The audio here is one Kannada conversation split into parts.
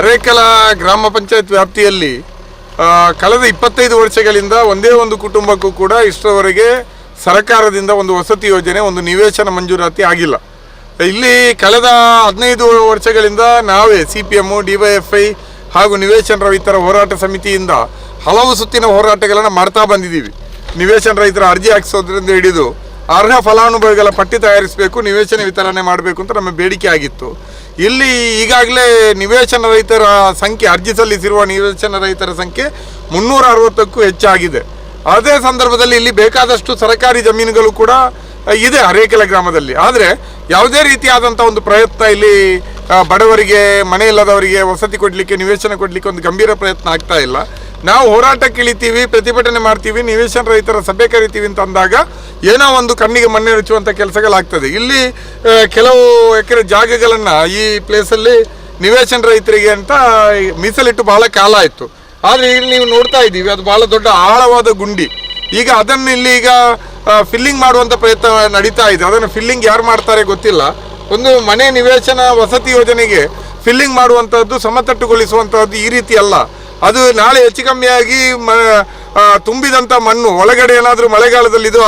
ಅರೇಕಲ ಗ್ರಾಮ ಪಂಚಾಯತ್ ವ್ಯಾಪ್ತಿಯಲ್ಲಿ ಕಳೆದ ಇಪ್ಪತ್ತೈದು ವರ್ಷಗಳಿಂದ ಒಂದೇ ಒಂದು ಕುಟುಂಬಕ್ಕೂ ಕೂಡ ಇಷ್ಟರವರೆಗೆ ಸರ್ಕಾರದಿಂದ ಒಂದು ವಸತಿ ಯೋಜನೆ, ಒಂದು ನಿವೇಶನ ಮಂಜೂರಾತಿ ಆಗಿಲ್ಲ. ಇಲ್ಲಿ ಕಳೆದ ಹದಿನೈದು ವರ್ಷಗಳಿಂದ ನಾವೇ ಸಿ ಪಿ ಎಮ್ಮು ಡಿ ಹಾಗೂ ನಿವೇಶನ ರೈತರ ಹೋರಾಟ ಸಮಿತಿಯಿಂದ ಹಲವು ಸುತ್ತಿನ ಹೋರಾಟಗಳನ್ನು ಮಾಡ್ತಾ ಬಂದಿದ್ದೀವಿ. ನಿವೇಶನ ರೈತರ ಅರ್ಜಿ ಹಾಕಿಸೋದ್ರಿಂದ ಹಿಡಿದು ಅರ್ಹ ಫಲಾನುಭವಿಗಳ ಪಟ್ಟಿ ತಯಾರಿಸಬೇಕು, ನಿವೇಶನ ವಿತರಣೆ ಮಾಡಬೇಕು ಅಂತ ನಮ್ಮ ಬೇಡಿಕೆ ಆಗಿತ್ತು. ಇಲ್ಲಿ ಈಗಾಗಲೇ ನಿವೇಶನ ರೈತರ ಸಂಖ್ಯೆ, ಅರ್ಜಿ ಸಲ್ಲಿಸಿರುವ ನಿವೇಶನ ರೈತರ ಸಂಖ್ಯೆ ಮುನ್ನೂರ ಅರವತ್ತಕ್ಕೂ ಹೆಚ್ಚಾಗಿದೆ. ಅದೇ ಸಂದರ್ಭದಲ್ಲಿ ಇಲ್ಲಿ ಬೇಕಾದಷ್ಟು ಸರಕಾರಿ ಜಮೀನುಗಳು ಕೂಡ ಇದೆ ಹರೇಕೆಲ ಗ್ರಾಮದಲ್ಲಿ. ಆದರೆ ಯಾವುದೇ ರೀತಿಯಾದಂಥ ಒಂದು ಪ್ರಯತ್ನ ಇಲ್ಲಿ ಬಡವರಿಗೆ, ಮನೆ ಇಲ್ಲದವರಿಗೆ ವಸತಿ ಕೊಡಲಿಕ್ಕೆ, ನಿವೇಶನ ಕೊಡಲಿಕ್ಕೆ ಒಂದು ಗಂಭೀರ ಪ್ರಯತ್ನ ಆಗ್ತಾ ಇಲ್ಲ. ನಾವು ಹೋರಾಟಕ್ಕೆ ಇಳಿತೀವಿ ಪ್ರತಿಭಟನೆ ಮಾಡ್ತೀವಿ, ನಿವೇಶನ ರೈತರ ಸಭೆ ಕರಿತೀವಿ ಅಂತ ಅಂದಾಗ ಏನೋ ಒಂದು ಕಣ್ಣಿಗೆ ಮಣ್ಣೆ ಹಚ್ಚುವಂಥ ಕೆಲಸಗಳಾಗ್ತದೆ. ಇಲ್ಲಿ ಕೆಲವು ಎಕರೆ ಜಾಗಗಳನ್ನು ಈ ಪ್ಲೇಸಲ್ಲಿ ನಿವೇಶನ ರೈತರಿಗೆ ಅಂತ ಮೀಸಲಿಟ್ಟು ಬಹಳ ಕಾಲ ಆಯಿತು. ಆದರೆ ಇಲ್ಲಿ ನೀವು ನೋಡ್ತಾ ಇದ್ದೀವಿ, ಅದು ಬಹಳ ದೊಡ್ಡ ಆಳವಾದ ಗುಂಡಿ. ಈಗ ಅದನ್ನು ಇಲ್ಲಿ ಈಗ ಫಿಲ್ಲಿಂಗ್ ಮಾಡುವಂಥ ಪ್ರಯತ್ನ ನಡೀತಾ ಇದೆ. ಅದನ್ನು ಫಿಲ್ಲಿಂಗ್ ಯಾರು ಮಾಡ್ತಾರೆ ಗೊತ್ತಿಲ್ಲ. ಒಂದು ಮನೆ ನಿವೇಶನ ವಸತಿ ಯೋಜನೆಗೆ ಫಿಲ್ಲಿಂಗ್ ಮಾಡುವಂಥದ್ದು ಸಮತಟ್ಟುಗೊಳಿಸುವಂಥದ್ದು ಈ ರೀತಿ ಅಲ್ಲ. ಅದು ನಾಳೆ ಹೆಚ್ಚು ಕಮ್ಮಿಯಾಗಿ ಮ ತುಂಬಿದಂಥ ಮಣ್ಣು, ಒಳಗಡೆ ಏನಾದರೂ ಮಳೆಗಾಲದಲ್ಲಿ ಇದು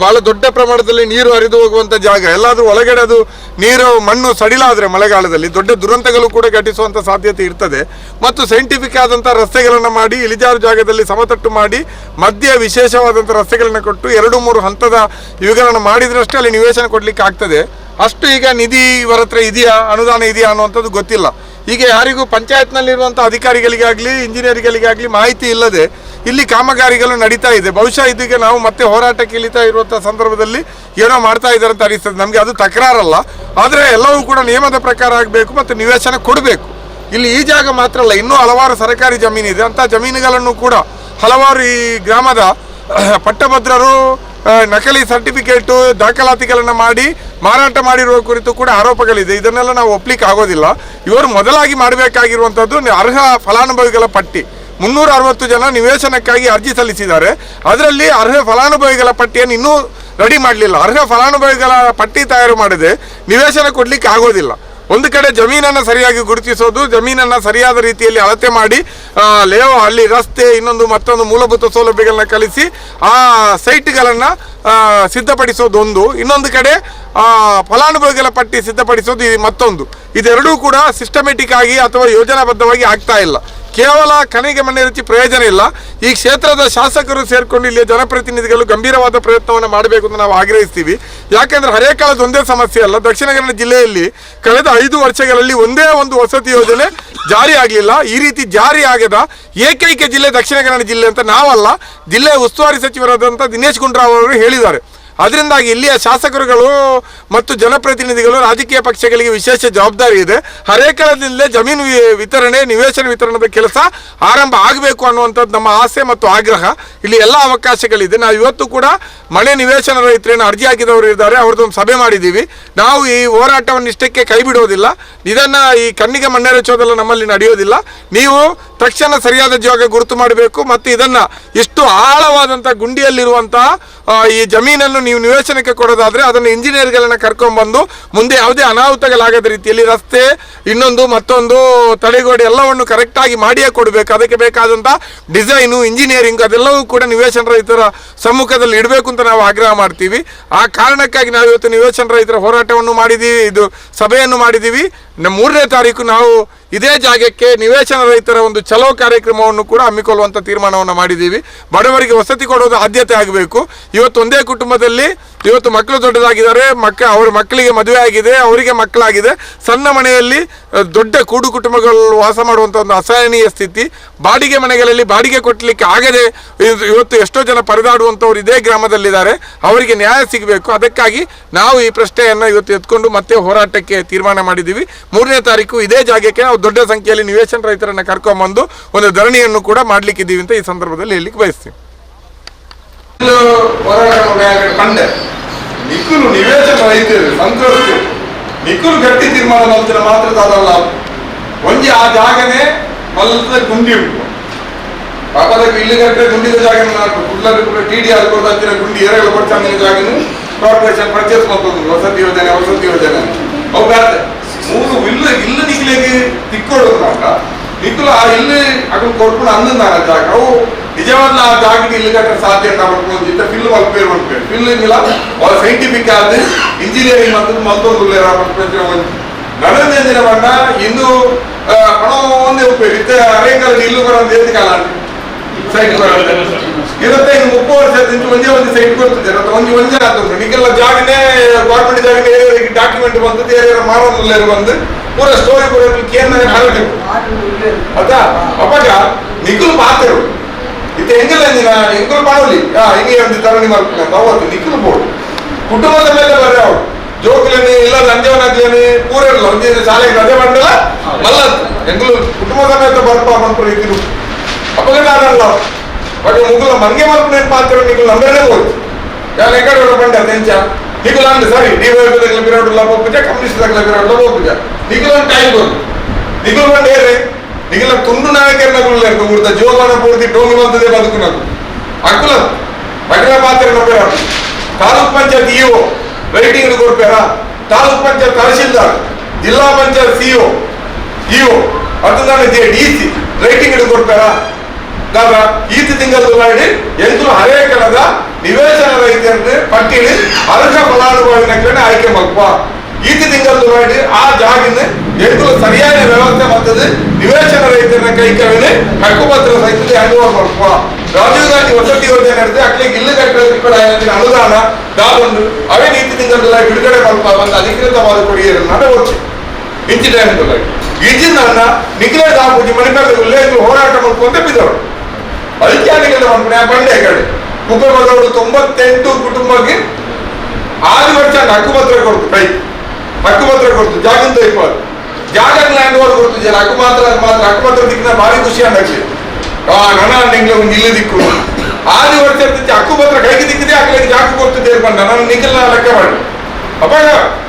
ಭಾಳ ದೊಡ್ಡ ಪ್ರಮಾಣದಲ್ಲಿ ನೀರು ಹರಿದು ಹೋಗುವಂಥ ಜಾಗ. ಎಲ್ಲಾದರೂ ಒಳಗಡೆ ಅದು ನೀರು, ಮಣ್ಣು ಸಡಿಲಾದರೆ ಮಳೆಗಾಲದಲ್ಲಿ, ದೊಡ್ಡ ದುರಂತಗಳು ಕೂಡ ಘಟಿಸುವಂಥ ಸಾಧ್ಯತೆ ಇರ್ತದೆ. ಮತ್ತು ಸೈಂಟಿಫಿಕ್ ಆದಂಥ ರಸ್ತೆಗಳನ್ನು ಮಾಡಿ, ಇಳಿಜಾರು ಜಾಗದಲ್ಲಿ ಸಮತಟ್ಟು ಮಾಡಿ, ಮಧ್ಯ ವಿಶೇಷವಾದಂಥ ರಸ್ತೆಗಳನ್ನು ಕೊಟ್ಟು ಎರಡು ಮೂರು ಹಂತದ ಇವುಗಳನ್ನು ಮಾಡಿದ್ರಷ್ಟೇ ಅಲ್ಲಿ ನಿವೇಶನ ಕೊಡಲಿಕ್ಕೆ ಆಗ್ತದೆ ಅಷ್ಟು ಈಗ ನಿಧಿ ಇವರ ಹತ್ರ ಇದೆಯಾ, ಅನುದಾನ ಇದೆಯಾ ಅನ್ನುವಂಥದ್ದು ಗೊತ್ತಿಲ್ಲ. ಈಗ ಯಾರಿಗೂ ಪಂಚಾಯತ್ನಲ್ಲಿರುವಂಥ ಅಧಿಕಾರಿಗಳಿಗಾಗಲಿ, ಇಂಜಿನಿಯರ್ಗಳಿಗಾಗಲಿ ಮಾಹಿತಿ ಇಲ್ಲದೆ ಇಲ್ಲಿ ಕಾಮಗಾರಿಗಳು ನಡೀತಾ ಇದೆ. ಬಹುಶಃ ಇದೀಗ ನಾವು ಮತ್ತೆ ಹೋರಾಟಕ್ಕೆ ಇಳಿತಾ ಇರುವಂಥ ಸಂದರ್ಭದಲ್ಲಿ ಏನೋ ಮಾಡ್ತಾ ಇದ್ದಾರೆ ಅಂತ ಅನಿಸ್ತದೆ. ನಮಗೆ ಅದು ತಕರಾರಲ್ಲ. ಆದರೆ ಎಲ್ಲವೂ ಕೂಡ ನಿಯಮದ ಪ್ರಕಾರ ಆಗಬೇಕು ಮತ್ತು ನಿವೇಶನ ಕೊಡಬೇಕು. ಇಲ್ಲಿ ಈ ಜಾಗ ಮಾತ್ರ ಅಲ್ಲ, ಇನ್ನೂ ಹಲವಾರು ಸರ್ಕಾರಿ ಜಮೀನಿದೆ. ಅಂಥ ಜಮೀನುಗಳನ್ನು ಕೂಡ ಹಲವಾರು ಈ ಗ್ರಾಮದ ಪಟ್ಟಭದ್ರರು ನಕಲಿ ಸರ್ಟಿಫಿಕೇಟು ದಾಖಲಾತಿಗಳನ್ನು ಮಾಡಿ ಮಾರಾಟ ಮಾಡಿರುವ ಕುರಿತು ಕೂಡ ಆರೋಪಗಳಿದೆ. ಇದನ್ನೆಲ್ಲ ನಾವು ಒಪ್ಲಿಕ್ಕೆ ಆಗೋದಿಲ್ಲ. ಇವರು ಮೊದಲಾಗಿ ಮಾಡಬೇಕಾಗಿರುವಂಥದ್ದು ಅರ್ಹ ಫಲಾನುಭವಿಗಳ ಪಟ್ಟಿ. ಮುನ್ನೂರ ಅರವತ್ತು ಜನ ನಿವೇಶನಕ್ಕಾಗಿ ಅರ್ಜಿ ಸಲ್ಲಿಸಿದ್ದಾರೆ. ಅದರಲ್ಲಿ ಅರ್ಹ ಫಲಾನುಭವಿಗಳ ಪಟ್ಟಿಯನ್ನು ಇನ್ನೂ ರೆಡಿ ಮಾಡಲಿಲ್ಲ. ಅರ್ಹ ಫಲಾನುಭವಿಗಳ ಪಟ್ಟಿ ತಯಾರು ಮಾಡದೆ. ನಿವೇಶನ ಕೊಡಲಿಕ್ಕೆ ಆಗೋದಿಲ್ಲ. ಒಂದು ಕಡೆ ಜಮೀನನ್ನು ಸರಿಯಾಗಿ ಗುರುತಿಸೋದು, ಜಮೀನನ್ನು ಸರಿಯಾದ ರೀತಿಯಲ್ಲಿ ಅಳತೆ ಮಾಡಿ ಲೇಔ ಅಲ್ಲಿ ರಸ್ತೆ, ಇನ್ನೊಂದು ಮತ್ತೊಂದು ಮೂಲಭೂತ ಸೌಲಭ್ಯಗಳನ್ನ ಕಲಿಸಿ, ಆ ಸೈಟ್ಗಳನ್ನು ಸಿದ್ಧಪಡಿಸೋದು ಒಂದು. ಇನ್ನೊಂದು ಕಡೆ ಫಲಾನುಭವಿಗಳ ಪಟ್ಟಿ ಸಿದ್ಧಪಡಿಸೋದು ಮತ್ತೊಂದು. ಇದೆರಡೂ ಕೂಡ ಸಿಸ್ಟಮೆಟಿಕ್ ಆಗಿ ಅಥವಾ ಯೋಜನಾಬದ್ಧವಾಗಿ ಆಗ್ತಾ ಇಲ್ಲ. ಕೇವಲ ಕಣಿಗೆ ಮನೆ ರೀತಿ ಪ್ರಯೋಜನ ಇಲ್ಲ. ಈ ಕ್ಷೇತ್ರದ ಶಾಸಕರು ಸೇರ್ಕೊಂಡು ಇಲ್ಲಿ ಜನಪ್ರತಿನಿಧಿಗಳು ಗಂಭೀರವಾದ ಪ್ರಯತ್ನವನ್ನು ಮಾಡಬೇಕು ಅಂತ ನಾವು ಆಗ್ರಹಿಸ್ತೀವಿ. ಯಾಕೆಂದ್ರೆ ಹರೇಕಾಲದ ಒಂದೇ ಸಮಸ್ಯೆ ಅಲ್ಲ. ದಕ್ಷಿಣ ಕನ್ನಡ ಜಿಲ್ಲೆಯಲ್ಲಿ ಕಳೆದ ಐದು ವರ್ಷಗಳಲ್ಲಿ ಒಂದೇ ಒಂದು ವಸತಿ ಯೋಜನೆ ಜಾರಿ ಆಗಲಿಲ್ಲ. ಈ ರೀತಿ ಜಾರಿ ಆಗದ ಏಕೈಕ ಜಿಲ್ಲೆ ದಕ್ಷಿಣ ಕನ್ನಡ ಜಿಲ್ಲೆ ಅಂತ ನಾವಲ್ಲ. ಜಿಲ್ಲೆಯ ಉಸ್ತುವಾರಿ ಸಚಿವರಾದಂಥ ದಿನೇಶ್ ಗುಂಡ್ರಾವ್ ಅವರು ಹೇಳಿದ್ದಾರೆ. ಅದರಿಂದಾಗಿ ಇಲ್ಲಿಯ ಶಾಸಕರುಗಳು ಮತ್ತು ಜನಪ್ರತಿನಿಧಿಗಳು ರಾಜಕೀಯ ಪಕ್ಷಗಳಿಗೆ ವಿಶೇಷ ಜವಾಬ್ದಾರಿ ಇದೆ. ಹರೇಕಳದಿಂದಲೇ ಜಮೀನು ವಿತರಣೆ, ನಿವೇಶನ ವಿತರಣದ ಕೆಲಸ ಆರಂಭ ಆಗಬೇಕು ಅನ್ನುವಂಥದ್ದು ನಮ್ಮ ಆಸೆ ಮತ್ತು ಆಗ್ರಹ. ಇಲ್ಲಿ ಎಲ್ಲ ಅವಕಾಶಗಳಿದೆ. ನಾವು ಇವತ್ತು ಕೂಡ ಮನೆ ನಿವೇಶನ ರೈತರೇನು ಅರ್ಜಿ ಹಾಕಿದವರು ಇದ್ದಾರೆ. ಅವ್ರದ್ದೊಂದು ಸಭೆ ಮಾಡಿದ್ದೀವಿ. ನಾವು ಈ ಹೋರಾಟವನ್ನು ಇಷ್ಟಕ್ಕೆ ಕೈ ಬಿಡೋದಿಲ್ಲ. ಇದನ್ನ ಈ ಕಣ್ಣಿಗೆ ಮಣ್ಣೆರಚೋದೆಲ್ಲ ನಮ್ಮಲ್ಲಿ ನಡೆಯೋದಿಲ್ಲ. ನೀವು ತಕ್ಷಣ ಸರಿಯಾದ ಜಾಗ ಗುರುತು ಮಾಡಬೇಕು ಮತ್ತು ಇದನ್ನ ಇಷ್ಟು ಆಳವಾದಂಥ ಗುಂಡಿಯಲ್ಲಿರುವಂತಹ ಈ ಜಮೀನನ್ನು ನೀವು ನಿವೇಶನಕ್ಕೆ ಕೊಡೋದಾದ್ರೆ ಅದನ್ನು ಇಂಜಿನಿಯರ್ಗಳನ್ನ ಕರ್ಕೊಂಡ್ಬಂದು ಮುಂದೆ ಯಾವುದೇ ಅನಾಹುತಗಳಾಗದ ರೀತಿಯಲ್ಲಿ ರಸ್ತೆ, ಇನ್ನೊಂದು ಮತ್ತೊಂದು ತಡೆಗೋಡೆ ಎಲ್ಲವನ್ನು ಕರೆಕ್ಟಾಗಿ ಮಾಡಿಯೇ ಕೊಡಬೇಕು. ಅದಕ್ಕೆ ಬೇಕಾದಂಥ ಡಿಸೈನು ಇಂಜಿನಿಯರಿಂಗ್ ಅದೆಲ್ಲವೂ ಕೂಡ ನಿವೇಶನ ರೈತರ ಸಮ್ಮುಖದಲ್ಲಿ ಇಡಬೇಕು ಅಂತ ನಾವು ಆಗ್ರಹ ಮಾಡ್ತೀವಿ. ಆ ಕಾರಣಕ್ಕಾಗಿ ನಾವು ಇವತ್ತು ನಿವೇಶನ ರೈತರ ಹೋರಾಟವನ್ನು ಮಾಡಿದ್ದೀವಿ ಇದು ಸಭೆಯನ್ನು ಮಾಡಿದ್ದೀವಿ ನ- ಮೂರನೇ ತಾರೀಕು ನಾವು ಇದೇ ಜಾಗಕ್ಕೆ ನಿವೇಶನ ರೈತರ ಒಂದು ಚಲೋ ಕಾರ್ಯಕ್ರಮವನ್ನು ಕೂಡ ಹಮ್ಮಿಕೊಳ್ಳುವಂಥ ತೀರ್ಮಾನವನ್ನು ಮಾಡಿದ್ದೀವಿ. ಬಡವರಿಗೆ ವಸತಿ ಕೊಡೋದು ಆದ್ಯತೆ ಆಗಬೇಕು. ಇವತ್ತು ಒಂದೇ ಕುಟುಂಬದಲ್ಲಿ ಇವತ್ತು ಮಕ್ಕಳು ದೊಡ್ಡದಾಗಿದ್ದಾರೆ, ಮಕ್ಕ, ಅವ್ರ ಮಕ್ಕಳಿಗೆ ಮದುವೆ ಆಗಿದೆ, ಅವರಿಗೆ ಮಕ್ಕಳಾಗಿದೆ. ಸಣ್ಣ ಮನೆಯಲ್ಲಿ ದೊಡ್ಡ ಕೂಡು ಕುಟುಂಬಗಳು ವಾಸ ಮಾಡುವಂಥ ಒಂದು ಅಸಹನೀಯ ಸ್ಥಿತಿ. ಬಾಡಿಗೆ ಮನೆಗಳಲ್ಲಿ ಬಾಡಿಗೆ ಕೊಟ್ಟಲಿಕ್ಕೆ ಆಗದೆ ಇವ್- ಇವತ್ತು ಎಷ್ಟೋ ಜನ ಪರದಾಡುವಂಥವ್ರು ಇದೇ ಗ್ರಾಮದಲ್ಲಿದ್ದಾರೆ. ಅವರಿಗೆ ನ್ಯಾಯ ಸಿಗಬೇಕು. ಅದಕ್ಕಾಗಿ ನಾವು ಈ ಪ್ರಶ್ನೆಯನ್ನು ಇವತ್ತು ಎತ್ಕೊಂಡು ಮತ್ತೆ ಹೋರಾಟಕ್ಕೆ ತೀರ್ಮಾನ ಮಾಡಿದ್ದೀವಿ. ಮೂರನೇ ತಾರೀಕು ಇದೇ ಜಾಗಕ್ಕೆ ನಾವು ದೊಡ್ಡ ಸಂಖ್ಯೆಯಲ್ಲಿ ನಿವೇಶನ ರೈತರನ್ನ ಕರ್ಕೊಂಬಂದು ಒಂದು ಧರಣಿಯನ್ನು ಕೂಡ ಮಾಡಲಿಕ್ಕಿದ್ದೀವಿ ಅಂತ ಈ ಸಂದರ್ಭದಲ್ಲಿ ಹೇಳಲಿಕ್ಕೆ ಬಯಸ್ತೀವಿ ಹೋರಾಟ ಮಾಡುವಾಗ ಕಂಡೆ. ನಿಖುಲು ನಿವೇಶನ ಇದ್ದೇವೆ ಸಂತೋಷ ನಿಖುಲು ಗಟ್ಟಿ ತೀರ್ಮಾನ ಮಲ್ತಿನ ಮಾತ್ರ ಅದಲ್ಲ ಒಂಜಿ ಆ ಜಾಗನೇ ಮಲ್ತದ ಗುಂಡಿ ಉಂಟು. ಪಾಪದ ಇಲ್ಲಿ ಗಟ್ಟರೆ ಗುಂಡಿದ ಜಾಗ ಕುಲ್ಲರು ಕೂಡ ಟಿ ಡಿ ಆಲ್ಕೋದ ಹತ್ತಿರ ಗುಂಡಿ ಎರಗಳ ಪಡ್ಸಂಗಿನ ಜಾಗನು ಕಾರ್ಪೊರೇಷನ್ ಪರ್ಚೇಸ್ ಮಾಡ್ಬೋದು ವಸತಿ ಯೋಜನೆ ವಸತಿ ಯೋಜನೆ. ಅವು ಮೂರು ಇಲ್ಲ ಇಲ್ಲ ನಿಖಿಲಿಗೆ ತಿಕ್ಕೊಡೋದ್ರಾಗ ನಿಖಿಲು ಆ ಇಲ್ಲಿ ಅದನ್ನು ಕೊಡ್ಕೊಂಡು ಅಂದಾಗ ಜಾಗ. ಅವು నిజమైన ఆ జాగికి ఇల్లు కట్టడం సాధ్యం కాబట్టి ఇంత పిల్లు వాళ్ళ పేరు వాళ్ళ పేరు పిల్లు ఇలా వాళ్ళు సైంటిఫిక్ కాదు ఇంజనీరింగ్ మంత్రులు మంత్రులు లేరా నడవదు ఏంటంట ఇందు మనం ಒಂದು ಉಪಯೋಗಿತ್ತೆ ಅರೇಂಗಲ್ಲಿ ಇಲ್ಲೂ ಬರೋದು ಏನು ಕಾಲ ಸೈಟ್ ಬರೋದು ಇರುತ್ತೆ ಇನ್ನು ಮುಪ್ಪು ವರ್ಷ ಒಂದು ಸೈಟ್ ಬರ್ತದೆ. ಇರುತ್ತೆ ಒಂದು ಒಂದೇ ಆತಂದ್ರೆ ನಿಗೆಲ್ಲ ಜಾಗನೇ ಗೌರ್ಮೆಂಟ್ ಜಾಗನೇ ಏರಿಯಾರಿಗೆ ಡಾಕ್ಯುಮೆಂಟ್ ಬಂದು ಏರಿಯಾರ ಮಾಡೋದಿಲ್ಲ ಬಂದು ಪೂರ ಸ್ಟೋರಿ ಬರೋದು ಕೇಂದ್ರ ಆಯ್ತಾ ಅವಾಗ ನಿಗಲು ಮಾತಾಡೋದು ಇದು ಹೆಂಗಿಲ್ಲ ನೀನು ಹೆಂಗಲ್ ಮಾಡಲಿ ಹಾ ಹಿಂಗೆ ಒಂದು ತರಣಿ ಮಾಡ್ಕೊಂಡು ಅವತ್ತು ಬೋರ್ಡ್. ಕುಟುಂಬದ ಮೇಲೆ ಬರ್ರೆ ಅವ್ರು. ಜೋಕ್ಲೇನೆ ಇಲ್ಲ ನಂಜವನಾಗ್ಲೇನೆ ಪೂರಲ್ಲ ಒಂದೇ ಶಾಲೆಗೆ ರಜೆ ಮಾಡಲ್ಲ ಮಲ್ಲ ಹೆಂಗಲು ಕುಟುಂಬ ಸಮೇತ ಬರ್ಪಾ ಮಂತ್ರ ಇದ್ರು. ಅಪಗಡಾಗಲ್ಲ ಬಟ್ ಮುಗುಲ ಮನ್ಗೆ ಮಲ್ಪನೆ ಮಾತ್ರ ನಿಗುಲು ನಂಬರೇ ಹೋಯ್ತು ಯಾರು ಎಕಡೆ ಬಂಡ ತೆಂಚ ನಿಗುಲ ಅಂದ್ರೆ ಸರಿ ನೀವು ಹೇಳ್ದಾಗ ಲಾಭ ಹೋಗ್ಬಿಟ್ಟ ಕಮ್ಯುನಿಸ್ಟ್ ತಗಲ ಬಿರೋಡಿಲ್ಲ ಹೋಗ್ಬಿಟ್ಟ ನಿಗುಲ ಟೈಮ್ ಬಂದು. ನಿಗುಲು ಬಂಡ ಏರೇ ನಿಗುಲ ತುಂಡು ನಾಯಕರನ್ನ లేరు ఊరిత జోగాన పూర్తి టోమి వంతదే బతుకున్నారు అక్కుల మహిళా పాత్ర నమ్మారు తాలూక్ పంచాయత్ ఈఓ రైటింగ్ కొడిపారా తాలూక్ పంచాయత్ తహసీల్దార్ జిల్లా Panchayat CEO EO ಅರ್ಥದಾನ DC writing ಕೊಡ್ತಾರಾ ಕಾರಣ ಈತ ತಿಂಗಳಲ್ಲಿ ಎಂತೂ ಹಳೆಯ ಕಾಲದ ನಿವೇಶನ ರೈತರನ್ನು ಪಟ್ಟಿಯಲ್ಲಿ ಅರ್ಹ ಫಲಾನುಭವಿನ ಆಯ್ಕೆ ಮಲ್ಪ ಈತ ತಿಂಗಳಲ್ಲಿ ಆ ಜಾಗಿನ ಎಂದು ಸರಿಯಾದ ವ್ಯವಸ್ಥೆ ಮಾಡ್ತದೆ ವಿವೇಚನ ರೈತರ ಕೈ ಕರೆದು ಹಕ್ಕುಪತ್ರ ಸಹಿತ ಅನುಭವ ಮಾಡ್ಕೋ. ರಾಜೀವ್ ಗಾಂಧಿ ವಸತಿ ಯೋಜನೆ ನಡೆದಿದೆ ಅಕ್ಕಿ ಇಲ್ಲಿ ಕಟ್ಟೋದಕ್ಕೆ ಅನುದಾನ ದಾವನ್ನು ಅವೇ ನೀತಿ ಬಿಡುಗಡೆ ಮಾಡ್ಕೊ ಒಂದು ಅಧಿಕೃತವಾದ ಕೊಡುಗೆಯನ್ನು ನಡೆಯೋಚು ಇಂಚಿನ ಈಜಿನ ನಿಖಿಲ ದಾಪುಜಿ ಮನೆ ಉಲ್ಲೇಖ ಹೋರಾಟ ಮಾಡ್ಕೊಂತ ಬಿದ್ದರು ಅಧಿಕಾರಿಗಳ ಆ ಬಂಡೆ ಕಡೆ. ಕುಟುಂಬದವರು ತೊಂಬತ್ತೆಂಟು ಕುಟುಂಬಕ್ಕೆ ಆರು ವರ್ಷ ಹಕ್ಕುಪತ್ರ ಕೊಡ್ತು, ಕೈ. ಹಕ್ಕುಪತ್ರ ಕೊಡ್ತು ಜಾಗಿಂದ ಇಪ್ಪತ್ತು ಜಾಗ ಲ್ಯಾಂಡ್ ಓವರ್ ಕೊಡ್ತು ಜನ ಅಕ್ಕ ಮಾತ್ರ ಮಾತ್ರ. ಹಕ್ಕುಪತ್ರ ದಿಕ್ಕಿನ ಭಾರಿ ಖುಷಿ ಅಂದಾಗ್ಲಿ ಆ ನನ ನಿಂಗ್ಲ ಒಂದು ಇಲ್ಲಿ ದಿಕ್ಕು. ಆದಿ ವರ್ಷ ಮಾತ್ರ ಕೈಗೆ ದಿಕ್ಕಿದೆ ಅಕ್ಕಲಿಗೆ ಜಾಗ ಕೊಡ್ತಿದ್ದೆ ಬಂದ. ನಾನು ನಿಖಿಲ್ ಲೆಕ್ಕ ಮಾಡಿ. ಅವಾಗ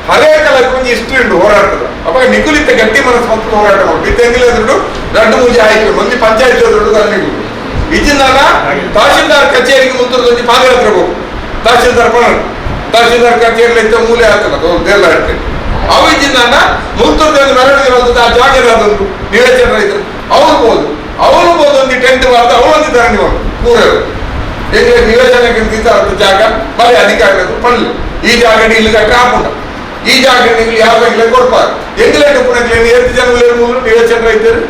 ಹಳೆಯ ಕಾಲಕ್ಕೆ ಒಂದು ಇಷ್ಟು ಉಂಟು ಹೋರಾಟದ ಅವಾಗ ನಿಖುಲಿತ ಗಟ್ಟಿ ಮನಸ್ಸು ಮತ್ತು ಹೋರಾಟ ಮಾಡಿ ಬಿತ್ತಂಗಿಲ್ಲ ದುಡ್ಡು ಎರಡು ಮೂಜೆ ಆಯ್ಕೆ. ಮಂದಿ ಪಂಚಾಯತ್ ದುಡ್ಡು ಅಲ್ಲಿ ಇಚ್ಚಿಂದಾಗ ತಹಶೀಲ್ದಾರ್ ಕಚೇರಿಗೆ ಮುತ್ತೂರು ಪಾದಯಾತ್ರೆ ಹೋಗು. ತಹಶೀಲ್ದಾರ್ ಪಣ ತಹಶೀಲ್ದಾರ್ ಕಚೇರಿ ಇತ್ತ ಮೂಲೆ ಹಾಕಲ್ಲ ದೇಲ್ಲ ಇರ್ತದೆ. ಅವು ಇಜಿನಾಗ ಮುತ್ತೂರು ಮೆರವಣಿಗೆ ಆ ಜಾಗ ಅದೊಂದು ನಿವೇಶನ ರೈತರು ಅವ್ರು ಹೋದ್ರು. ಅವರು ಹೋದ ಒಂದು ಟೆಂಟ್ ಮಾಡ್ತಾ ಅವರು ಒಂದು ನೀವು ಮೂರರು ನಿವೇಶನಕ್ಕೆ ನಿಂತ ಜಾಗ? ಬರೀ ಅಧಿಕಾರಿಗಳು, ಪಳ್ಳಿ. ಈ ಜಾಗ ಇಲ್ಲಿ ಕಟ್ಟ ಹಾಕೊಂಡ ಈ ಜಾಗ ನೀವು ಯಾವ ಕೊಡ್ಬಾರ್ದು ಎಂಗ್ಲೆಂಡ್ ಎಂಗ್ಲೆ ಡುಪ್ಪಣಕ್ಕೆ ಎಷ್ಟು ಜನ ನಿವೇಶನ ರೈತರು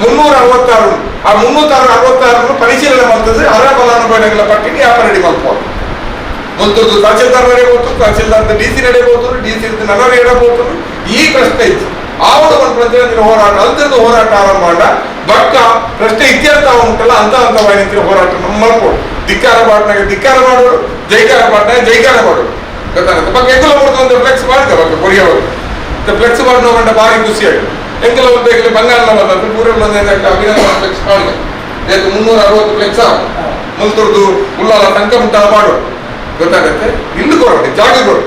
ಮುನ್ನೂರ ಅರವತ್ತಾರು. ಆ ಮುನ್ನೂತ್ತಾರು ಅರವತ್ತಾರು ಪರಿಶೀಲನೆ ಮಾಡ್ತದೆ ಅರ್ಹ ಫಲಾನುಭವಿಗಳ ಪಟ್ಟಿಗೆ ಯಾವ ರೆಡಿ ಮಾಡ್ಬೋದು ಮುಂದದ್ದು ತಹಸೀಲ್ದಾರ್ ನಡೆಯಬಹುದು ತಹಸೀಲ್ದಾರ್ ಡಿ ಸಿ ನಡೆಯಬಹುದು ಡಿ ಸಿ ನನಗೆ ಇಡಬಹುದು ಈ ಪ್ರಶ್ನೆ ಇತ್ತು. ಆವಡ ಒಂದು ಪ್ರತಿನಿಧಿ ಹೋರಾಟ ಅಂತದ್ದು ಹೋರಾಟ ಆರಂಭ ಮಾಡ ಬಕ್ಕ ಪ್ರಶ್ನೆ ಇತ್ಯರ್ಥ ಉಂಟಲ್ಲ ಅಂತ ಅಂತ ಹೋರಾಟ ನಮ್ಮ ಮಾಡ್ಬೋದು ಧಿಕ್ಕಾರ ಪಾಟ್ನಾಗ ಧಿಕ್ಕಾರ ಮಾಡೋರು ಜೈಕಾರ ಪಾಟ್ನಾಗ ಜೈಕಾರ ಮಾಡೋರು. ಗೊತ್ತಾಗುತ್ತೆ? ಬಕ್ಕ ಎಂಗಲ ಒಂದು ಒಂದು ಫ್ಲೆಕ್ಸ್ ಮಾಡಿದೆ ಬಕ್ಕ ಕೊರಿಯವರು. ಫ್ಲೆಕ್ಸ್ ಮಾಡಿ ನೋಡ ಭಾರಿ ಖುಷಿಯಾಗಿ ಎಂಗಲ ಒಂದು ಬೇಕಲ್ಲಿ ಬಂಗಾರನ ಬಂದದ್ದು ಊರಲ್ಲಿ ಒಂದು ಅಭಿನಂದನೆ ಫ್ಲೆಕ್ಸ್ ಮಾಡಿದೆ ಮುನ್ನೂರ ಅರವತ್ತು ಫ್ಲೆಕ್ಸ್ ಮುಂತುರ್ದು ಉಲ್ಲಾಲ ತನಕ ಮುಂತಾದ ಮಾಡು ಗೊತ್ತಾಗತ್ತೆ? ಇನ್ನು ಕೊರೋಡಿ ಜಾಗ ಕೊಡು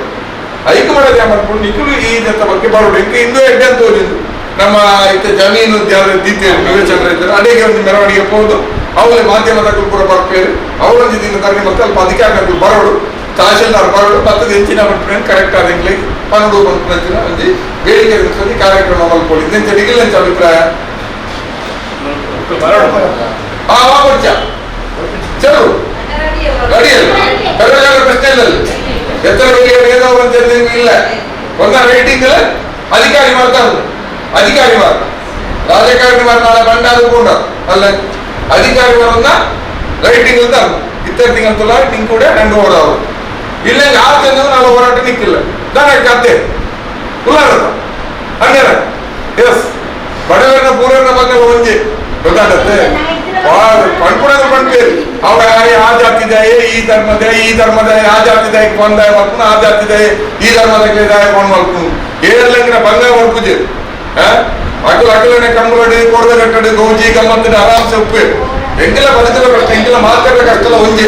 ಐಕ್ ಮಾಡೋದು ಮಾಡ್ಕೊಂಡು ನಿಖಲು ಈ ಜನ ಬಗ್ಗೆ ಬರೋಡು ಇಂಕ ಇಂದು ಎಡ್ಡೆ ಅಂತ ಹೋಗಿದ್ರು ನಮ್ಮ ಇತ್ತ ಜಮೀನು ದೀತಿ ವಿವೇಚನೆ ಇದ್ದಾರೆ ಅಡಿಗೆ ಒಂದು ಮೆರವಣಿಗೆ ಹೋದು ಅವಳೆ ಮಾಧ್ಯಮದ ಕೂಡ ಬರ್ಪೇರು ಅವಳೊಂದು ದಿನ ತರಲಿ ಮತ್ತೆ ಅಲ್ಪ ಅಧಿಕಾರಿಗಳು ಬರೋಡು ತಹಶೀಲ್ದಾರ್ ಬರೋಡು ಮತ್ತೆ ಹೆಚ್ಚಿನ ಮಟ್ಟಿನ ಕರೆಕ್ಟ್ ಆದಂಗ್ಲಿ ಪನ್ನಡು ಬಂತು ಒಂದು ಬೇಡಿಕೆ ಇರ್ತದೆ ಕಾರ್ಯಕ್ರಮ ಮಲ್ಕೊಳ್ಳಿ ಇದೆಂತ ನಿಗಿಲ್ಲ ಅಂತ ಅಭಿಪ್ರಾಯ? ಆ ಚಲೋ ಚಲು. ಗಾಡಿಯಲ್ಲಿ ಕರೆದಾಗ ಪ್ರಶ್ನೆ ಇಲ್ಲ ಅಲ್ಲಿ. ಎತ್ತರ ಬಗ್ಗೆ ಏನೋ ಅಂತ ಇಲ್ಲ ಒಂದ ರೈಟಿಂಗ್ ಅಧಿಕಾರಿ ಮಾಡ್ತಾರೆ ಅಧಿಕಾರಿ ಮಾಡ ರಾಜಕಾರಣಿ ಮಾಡ್ತಾಳೆ ಬಂಡಾದ ಕೂಡ ಅಲ್ಲ ಅಧಿಕಾರಿ ಮಾರನ್ನ ರೈಟಿಂಗ್ ಅಂತ ಇತ್ತರ ಅಂತಲ್ಲ ನಿಂಗೆ ಕೂಡ ಹ್ಯಾಂಡ್ ಓವರ್ ಅವರು ಇಲ್ಲ ಯಾವ ತಂದು ನಾವು ಹೋರಾಟ ನಿಕ್ಕಿಲ್ಲ ದಾನ ಕತ್ತೆ ಉಲ್ಲಾರದ ಹಂಗಾರ ಎಸ್ ಬಡವರನ್ನ ಪೂರನ್ನ ಬಂದ ಒಂಜಿ ಗೊತ್ತಾಗತ್ತೆ ಪಣ್ಪುಣದ ಪಣ್ಪೇರು ಅವ ಆ ಜಾತಿದಾಯ ಈ ಧರ್ಮದ ಈ ಧರ್ಮದ ಆ ಜಾತಿದಾಯ ಬಂದಾಯ ಮಲ್ಪುನ ಆ ಜಾತಿದಾಯ ಈ ಧರ್ಮದ ದಾಯ ಕೊಂಡ್ ಮಲ್ಪುನು ಏರ್ಲಂಗಿನ ಬಂಗಾಯ ಮಲ್ಪುಜೆ ಅಕಲ್ ಅಕಲನೆ ಕಂಬಳಡಿ ಕೊಡದ ಕಟ್ಟಡಿ ಗೌಜಿ ಗಮ್ಮತ್ತಿನ ಆರಾಮ್ಸೆ ಉಪ್ಪೆ ಎಂಗೆಲ್ಲ ಬದುಕಲ ಕಷ್ಟ ಎಂಗೆಲ್ಲ ಮಾತಾಡ ಕಷ್ಟಲ ಒಂಜೆ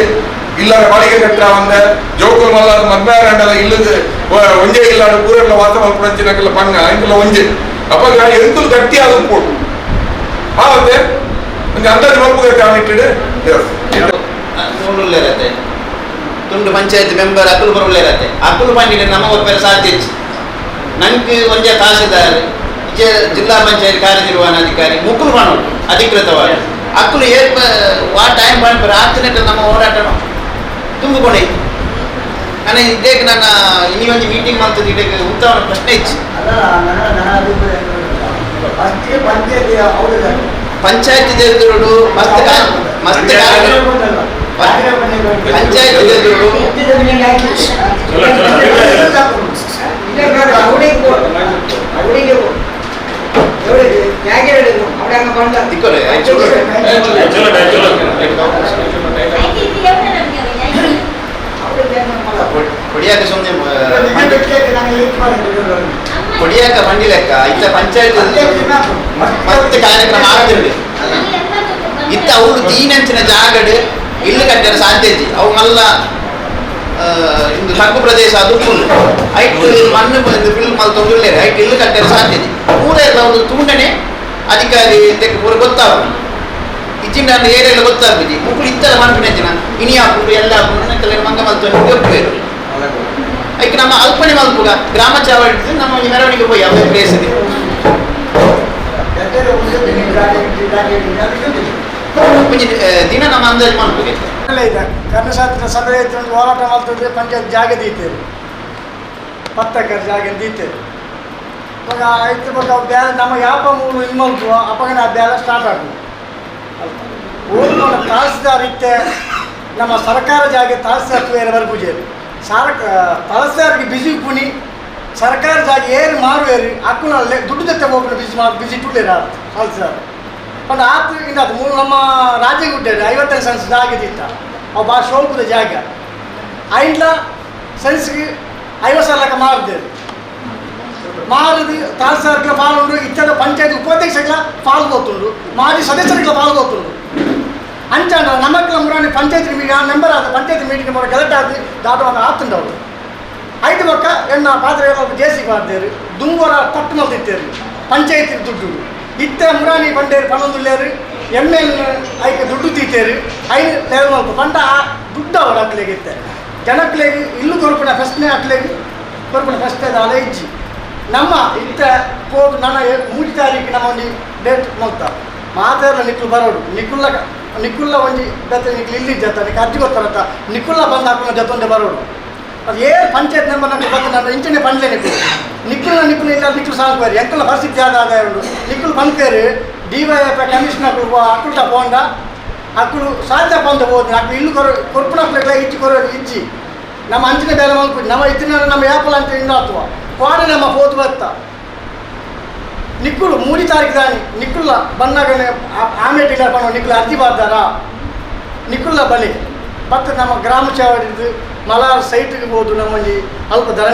ಇಲ್ಲರ ಬಾಳಿಗೆ ಕಟ್ಟ ಒಂದ ಜೋಕುಲ್ ಮಲ್ಲ ಮದ್ಮೇರಂಡಲ ಇಲ್ಲದ ಒಂಜೆ ಇಲ್ಲ ಪೂರೆಲ್ಲ ವಾಸ ಮಲ್ಪುಣಂಚಿನಕ್ಕೆಲ್ಲ ಪಂಗ ಎಂಗೆಲ್ಲ ಒಂಜೆ ಅಪ್ಪ ಎಂತುಲ್ ಗಟ್ಟಿ ಆದ ಉಪ್ಪು ಆ ಮತ್ತೆ ಒಂದು ಅಂದಾಜು ಮಲ್ಪುಗತ್ತೆ ಅವನಿಟ್ಟಿಡು ತುಂಡು ಇರತ್ತೆ ತುಂಡು ಪಂಚಾಯತ್ ಮೆಂಬರ್ ಅಕ್ಕಲು ಬರಲ್ಲ ಇರತ್ತೆ ಅಕ್ಕಲು ಪಂಡಿಗೆ ನಮ್ಮ ಒಪ್ಪರ ಸಾಧ್ಯ ಹೆಚ್ಚು ನನಗೆ ಒಂಜ ತಹಸೀಲ್ದಾರ್ ಇಜೆ ಜಿಲ್ಲಾ ಪಂಚಾಯತ್ ಕಾರ್ಯನಿರ್ವಹಣಾಧಿಕಾರಿ ಮುಕ್ಕುಲು ಮಾಡೋದು ಅಧಿಕೃತವಾಗಿ ಅಕ್ಕಲು ಏರ್ಪ ವಾ ಟೈಮ್ ಮಾಡ್ತಾರೆ ಆಗ್ತದೆ ನಮ್ಮ ಹೋರಾಟ ತುಂಬಿಕೊಂಡೈತಿ ನಾನು ಇದ್ದೇಕೆ ನನ್ನ ಇನಿ ಒಂದು ಮೀಟಿಂಗ್ ಮಾಡ್ತದೆ ಇದಕ್ಕೆ ಉತ್ತಮ ಪ್ರಶ್ನೆ ಇಚ್ಚಿ ಪಂಚಾಯತ್ ಎದುರು ಮಸ್ತ್ ಮಸ್ತಕ ಮಸ್ತ್ ಪಂಚಾಯತ್ ಎದುರು ತಿಕ್ಕೋರೆ ಕೊಡಿಯಾಕ ಸುಮ್ಮನೆ ಕೊಡಿಯಾಕ ಮಂಡಿ ಲೆಕ್ಕ ಇಲ್ಲ ಪಂಚಾಯತ್ ಮತ್ತೆ ಕಾರ್ಯಕ್ರಮ ಆಗ್ತಿರ್ಲಿ ಇತ್ತ ಅವಳು ದೀನಂಚಿನ ಜಾಗಡ್ ಇಲ್ಲು ಕಟ್ಟರ ಸಾಧ್ಯತೆ ಅವು ಮಲ್ಲ ಆ, ಇಂದು ತಗ್ಗು ಪ್ರದೇಶ ಅದು ಫುಲ್ ಐಟ್ ಮಣ್ಣು ಬಂದು ಫಿಲ್ ಮಲ್ ತೊಂದರೆ ಐಟ್ ಇಲ್ಲು ಕಟ್ಟರ ಸಾಧ್ಯತೆ ಪೂರ ಎಲ್ಲ ಒಂದು ತುಂಡನೆ ಅಧಿಕಾರಿ ಇದಕ್ಕೆ ಪೂರ ಗೊತ್ತಾಗ ಇಚ್ಚಿನ ಏರಿಯಲ್ಲ ಗೊತ್ತಾಗ್ಬಿಡಿ ಮುಕ್ಕಳು ಇತ್ತರ ಮನ್ಪಿನ ಇನಿ ಹಾಕೊಂಡು ಎಲ್ಲ ಹಾಕೊಂಡು ಕೆಲವು ಮಂಗ ಮಲ್ತು ಗೊಪ್ಪೇರು ಅದಕ್ಕೆ ನಮ್ಮ ಅಲ್ಪನೆ ಮಲ್ಪುಗ ಗ್ರಾಮ ಚಾವಡಿ ನಮ್ಮ ಈ ಮೆರವಣಿಗೆ ಹೋಗಿ ಅವೇ ಪ್ಲೇಸ್ ಇದೆ ದಿನ ನಮ್ಮ ಅಂದಾಜು ಮಲ್ಪುಗೆ ಇದೆ ಕರ್ಣಶಾಸ್ತ್ರ ಸಭೆ ಇತ್ತು ಒಂದು ಹೋರಾಟ ಮಾಡ್ತಿದ್ರೆ ಪಂಚಾಯತ್ ಜಾಗ ದೀತೇವೆ ಹತ್ತು ಎಕರೆ ಜಾಗ ದೀತೇವೆ ಇವಾಗ ಆಯ್ತು ಇವಾಗ ಬ್ಯಾಲ ನಮ್ಮ ಯಾವ ಮೂರು ಇದು ಅಪ್ಪಗನ ಆ ಬ್ಯಾಲ ಸ್ಟಾರ್ಟ್ ಆಗ್ತದೆ ಊರಿನ ತಹಸೀಲ್ದಾರ್ ಇತ್ತೆ ನಮ್ಮ ಸರ್ಕಾರ ಜಾಗ ತಹಸೀಲ್ದಾರ್ ಬೇರೆ ಬರ್ಪೂಜೆ ಸಾರಕ ತಹಸೀಲ್ದಾರ್ಗೆ ಬಿಸಿ ಪುನಿ ಸರ್ಕಾರ ಜಾಗ ಏರು ಮಾರುವೇರಿ ಅಕ್ಕನಲ್ಲೇ ದುಡ್ಡು ಜೊತೆ ಹೋಗ್ಬಿಟ್ಟು ಬಿಸಿ ಮಾಡಿ ಬಿಸಿ ಟುಳ್ಳೇರ ತಹಸೀಲ್ದಾರ್ ಒಂದು ಆತು ಇಂದದು ಮೂರು ನಮ್ಮ ರಾಜಗುಡ್ಡೆ ಐವತ್ತೈದು ಸೆನ್ಸ್ ಜಾಗ ಇದ್ದಿತ್ತ ಅವು ಭಾಳ ಶೋಕದ ಜಾಗ ಐಂಡ್ಲ ಸೆನ್ಸ್ಗೆ ಐವತ್ತು ಸಾವಿರ ಲೆಕ್ಕ ಮಾರಿದ್ದೇವೆ ಮಾರದು ತಹಸೀಲ್ದಾರ್ಗೆ ಪಾಲ್ಗೊಂಡು ಇತ್ತರ ಪಂಚಾಯತ್ ಉಪಾಧ್ಯಕ್ಷಗಳ ಪಾಲ್ಗೊತ್ತುಂಡು ಮಾಜಿ ಸದಸ್ಯರಿಗೆ ಪಾಲ್ಗೊತ್ತುಂಡು ಅಂಚಾಂಡ ನಮಕ್ಲ ಮುರಾಣಿ ಪಂಚಾಯತ್ ಮೀಟಿಂಗ್ ಮೆಂಬರ್ ಆದ ಪಂಚಾಯತ್ ಮೀಟಿಂಗ್ ಮಾಡಿ ಗೆಲಟ್ ಆದ ದಾಟುವಾಗ ಆತುಂಡು ಅವರು ಐದು ಪಕ್ಕ ಎನ್ನ ಪಾತ್ರೆ ಜೆ ಸಿ ಮಾಡ್ದೇರು ದುಂಗೋರ ತಟ್ಟು ಮಲ್ದಿತ್ತೇರು ಪಂಚಾಯತ್ ದುಡ್ಡು ಇತ್ತ ಮುರಾನಿ ಪಂಡೇರು ಪಣದುಲ್ಲೇರು ಎಂ ಎಲ್ ಐಕೆ ದುಡ್ಡು ತೀತೇರು ಐ ಲೆವೆಲ್ ಪಂಡ ಆ ದುಡ್ಡು ಅವರು ಅಕ್ಲೆಗೆ ಇತ್ತೆ. ಜನಕ್ಲೆಗೆ ಇಲ್ಲೂ ಕೊರಪಣ ಫಸ್ಟ್ನೇ ಅಕ್ಲೆಗೆ ಕೊರಪಣ ಫಸ್ಟ್ ಅದ ಇಜ್ಜಿ ನಮ್ಮ ಇತ್ತ ಹೋಗಿ ನನ್ನ ಮೂರು ತಾರೀಕು ನಮ್ಮ ಒಂದು ಡೇಟ್ ಮಲ್ತ ಮಾತಾಡ ನಿಕ್ಲು ಬರೋಡು ನಿಕ್ಕುಲ್ಲ ನಿಕ್ಕುಲ್ಲ ಒಂಜಿ ಜೊತೆ ನಿಕ್ಲು ಇಲ್ಲಿ ಜೊತೆ ನಿಕ್ ಅರ್ಜಿ ಗೊತ್ತಾರತ್ತ? ನಿಕ್ಕುಲ್ಲ ಬಂದು ಹಾಕೊಂಡು ಜೊತೆ ಬರೋಡು ಅದು ಏ ಪಂಚಾಯತ್ ಮೆಂಬರ್ ನನಗೆ ಬಂದು ನನ್ನ ಇಂಚನೆ ಬಂಡ್ಲೆ ನಿಕ್ಕು ನಿಕ್ಕುಲ ನಿಕ್ಕುಲ ಇಲ್ಲ ನಿಕ್ಕಲು ಸಾಲ್ಪೇರಿ ಎಂಕಲ ಪರಿಸ್ಥಿತಿ ಆದ ಆದಾಯ ಉಂಡು ನಿಕ್ಕುಲು ಬಂದ್ಕೇರಿ ಡಿ ವೈ ಎಫ್ ಕಮಿಷನರ್ ಅಕ್ಕುಲ್ಟ ಪೋಂಡ ಅಕ್ಕಳು ಸಾಧ್ಯ ಬಂದು ಹೋದ್ರೆ ಅಕ್ಕಳು ಇಲ್ಲು ಕೊರ ಕೊರ್ಪುಣ ಇಚ್ಚಿ ಕೊರ ಇಚ್ಚಿ ನಮ್ಮ ಅಂಚಿನ ಬೇರೆ ಮಲ್ಪು ನಮ್ಮ ಇತ್ತಿನ ನಮ್ಮ ಯಾಪಲ ಅಂತ ಇಂದ ಆತುವ ಕೋಡ ನಮ್ಮ ಪೋತು ಬತ್ತ ನಿಕ್ಕುಳು ಮೂಡಿ ತಾರೀಕು ದಾನಿ ನಿಕ್ಕುಲ್ಲ ಬಂದಾಗನೆ ಆಮೇಲೆ ಇಲ್ಲ ಬಣ್ಣ ನಿಕ್ಕುಲ ಅರ್ಜಿ ಬಾರ್ದಾರ ನಿಕ್ಕುಲ್ಲ ಬಲಿ ಮತ್ತು ಸೈಟ್ ಗ್ರಾಮ ಚಾವಡಿದು ಮಲಾರ್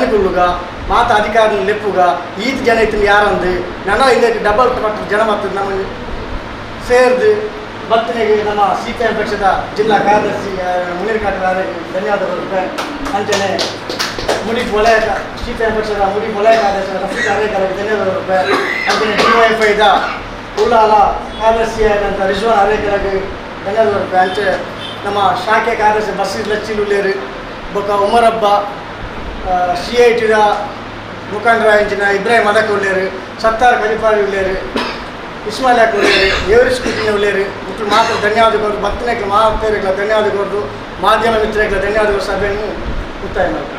ಸೈಟ್ಗೆ మాత అధికారులు లెప్పుగా ಈತ್ ಜನ ಇತ್ತು ಯಾರಂದು ನನ್ನ ಇದಕ್ಕೆ ಡಬಲ್ ಪಟ್ಟು ಜನ ಮತ್ತು ನಮ್ಮಲ್ಲಿ ಸೇರಿದು ಭಕ್ತನಿಗೆ ನಮ್ಮ ಸಿ ಪಿ ಎಂ ಪಕ್ಷದ ಜಿಲ್ಲಾ ಕಾರ್ಯದರ್ಶಿ ಮುನಿರ್ ಮುನೀರ್ ಕಾಟಗಾರ ಧನ್ಯವಾದಗಳು ಅಂತೆಯೇ ಮುಡಿ ವಲಯ ಸಿ ಪಿ ಎಂ ಪಕ್ಷದ ಮುಡಿ ವಲಯ ಕಾರ್ಯದರ್ಶಿ ರಫೀಕ್ ಅರೇಕರ್ಗೆ ಧನ್ಯವಾದಗಳು ಅಂತೆಯೇ ಡಿ ವೈ ಎಫ್ ಐದ ಉಳ್ಳಾಲ ಕಾರ್ಯದರ್ಶಿ ಆದಂಥ ರಿಜ್ವಾನ್ ಅರೇಕರ್ಗೆ ಧನ್ಯವಾದಗಳು ಅಂಚೆ ನಮ್ಮ ಶಾಖೆ ಕಾರ್ಯದರ್ಶಿ ಬಸೀರ್ ಲಚ್ಚಿಲುಳ್ಳೇರು ಬೊಕ್ಕ ಉಮರಬ್ಬ ಸಿ ಐ ಟಿದ ಮುಖಂಡರ ಇಂಚಿನ ಇಬ್ರಾಹಿಂ ಅದಕ್ಕೆ ಉಳ್ಳೇರು, ಸತ್ತಾರ್ ಖಲೀಫಾರಿ ಉಳ್ಳೇರು, ಇಸ್ಮಾಯಿಲ್ ಯಾಕೆ ಉಳ್ಳೇರು, ಏವರಿಸ್ ಕುಟಿನ ಉಳ್ಳೇರು ಮಕ್ಕಳು ಮಾತ್ರ ಧನ್ಯವಾದಗಳು ಭಕ್ತನಿಗೆ ಮಾತೇರಿಗಳ ಧನ್ಯವಾದಗಳು ಮಾಧ್ಯಮ ಮಿತ್ರಗಳ ಧನ್ಯವಾದಗಳು ಸಭೆಯನ್ನು ಮುಕ್ತಾಯ ಮಾಡ್ತಾರೆ.